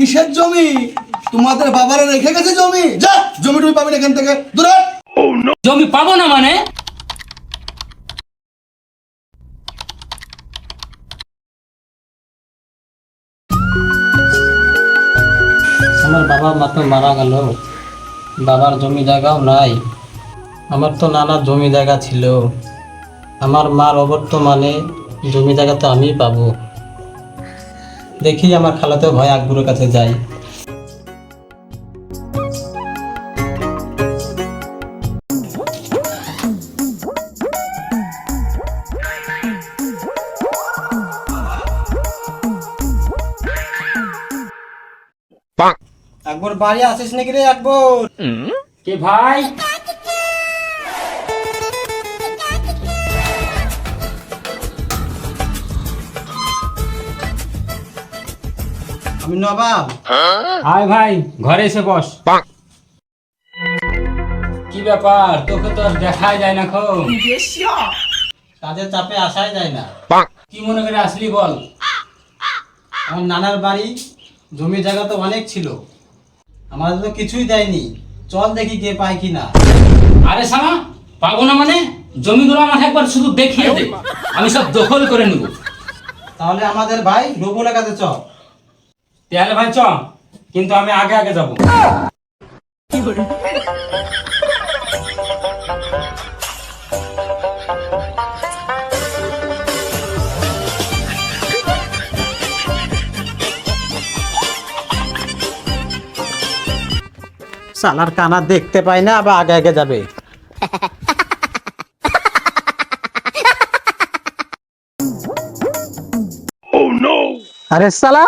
কিসের জমি? তোমাদের বাবারা রেখে গেছে জমি। যা জমি টুমি পাবেন এখান থেকে। দূরে। জমি পাবো না মানে? আমার বাবা মা তো মারা গেল। বাবার জমি জায়গাও নাই। আমার তো নানা জমি জায়গা ছিল। আমার মার অবর্তমানে জমি জায়গা তো আমিই পাবো। দেখি আমার খালাতে ভাই আকবরের কাছে যাই আকবর বাড়ি আসিস নাকি রে আকবর? কে ভাই? আমি নবাব। আয় ভাই ঘরে এসে বস। কি ব্যাপার? তোকে তো আর দেখাই যায় না খো। কাজের চাপে আসাই যায় না। কি মনে করে আসলি বল? আমার নানার বাড়ি জমি জায়গা তো অনেক ছিল। আমাদের তো কিছুই দেয়নি। চল দেখি কে পায় কিনা আরে সামা পাবো না মানে? জমিগুলো আমাকে একবার শুধু দেখিয়ে দে। আমি সব দখল করে নেব। তাহলে আমাদের ভাই রবুলের কাছে চল। তাহলে ভাই চ কিন্তু আমি আগে আগে যাব। সালার কানা দেখতে পাই না আবার আগে আগে যাবে। আরে সালা!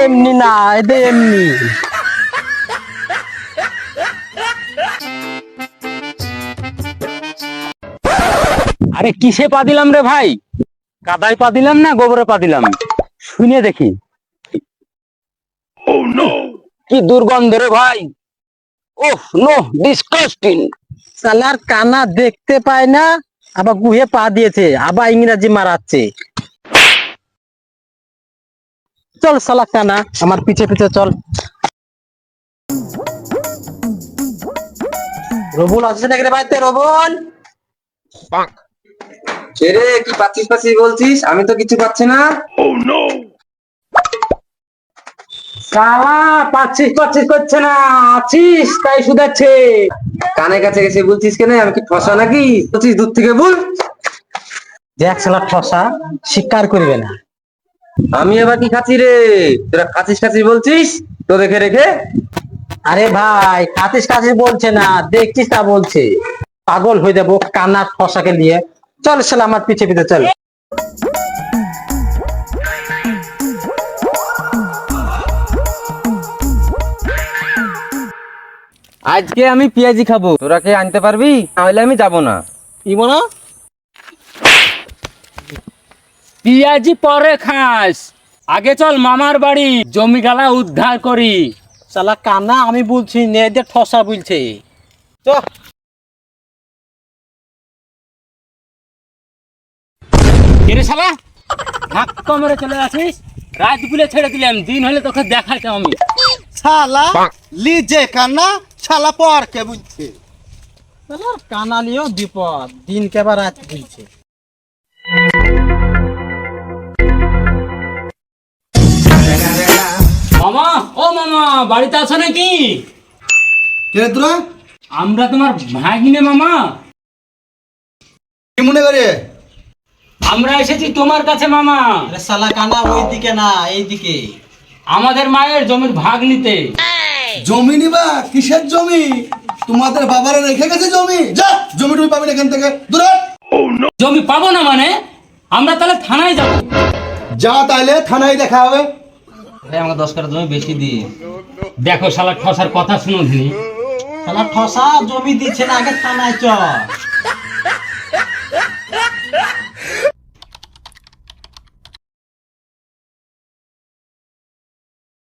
এমনি না এমনি। আরে কিসে পা দিলাম রে ভাই? কাদায় পা দিলাম না গোবরে পা দিলাম? শুনে দেখি। কি দুর্গন্ধ রে ভাই। ওহ নো ডিসকাস্টিং সালার কানা দেখতে পায় না আবার গুহে পা দিয়েছে আবার ইংরাজি মারাচ্ছে। চল সালা কানা আমার পিছে পিছে চল। রবুল আছে নাকি রে বাড়িতে? রবুল? রে কি পাচ্ছিস পাচ্ছিস বলছিস? আমি তো কিছু পাচ্ছি না। সালা পাচ্ছিস পাচ্ছিস করছে না, আছিস, তাই শুধাচ্ছে। কানে কাছে গেছে, বলছিস কেন, আমি কি ঠসা নাকি? বলছিস দূর থেকে বল। দেখ সালা ঠসা স্বীকার করবে না। আমি এবার কি খাচ্ছি রে? তোরা খাচ্ছিস খাচ্ছিস বলছিস? তো দেখে রেখে আরে ভাই কাতিস কাতিস বলছে না, দেখছিস তা বলছে। পাগল হয়ে যাব কানা ঠসাকে নিয়ে। চল সালা আমার পিছে পিছে, চল। আজকে আমি পেঁয়াজি খাব। তোরা কে আনতে পারবি? তাহলে আমি যাব না। কি বলো পিয়াজি পরে খাস। আগে চল মামার বাড়ি জমি গালা উদ্ধার করি। সালা কানা আমি বলছি নে যে ঠসা বলছে। চ। কেরে শালা? ধাক্কা মেরে চলে আসিস? রাত গুলে ছেড়ে দিলাম দিন হলে তোকে দেখাইতাম আমি। শালা লিজে কান্না শালা পর কে বুঝছে? সালার কানা নিয়েও বিপদ দিন কেবার রাত বলছে মামা ও মামা বাড়িতে আছো নাকি? কে রে তোরা? আমরা তোমার ভাগিনে মামা। কি মনে করে? আমরা এসেছি তোমার কাছে মামা। আরে সালা কানা ওই দিকে না এই দিকে আমাদের মায়ের জমির ভাগ নিতে। জমি নিবা? কিসের জমি? তোমাদের বাবারা রেখে গেছে জমি। যা জমি তুমি পাবে এখান থেকে। দূরে জমি পাবো না মানে? আমরা তাহলে থানায় যাব। যা তাহলে থানায় দেখা হবে। আমাকে দশ কাটা জমি বেশি দিই দেখো শালা ঠসার কথা শুনো দিনি। শালা ঠসা জমি দিচ্ছে না আগে থানায় চল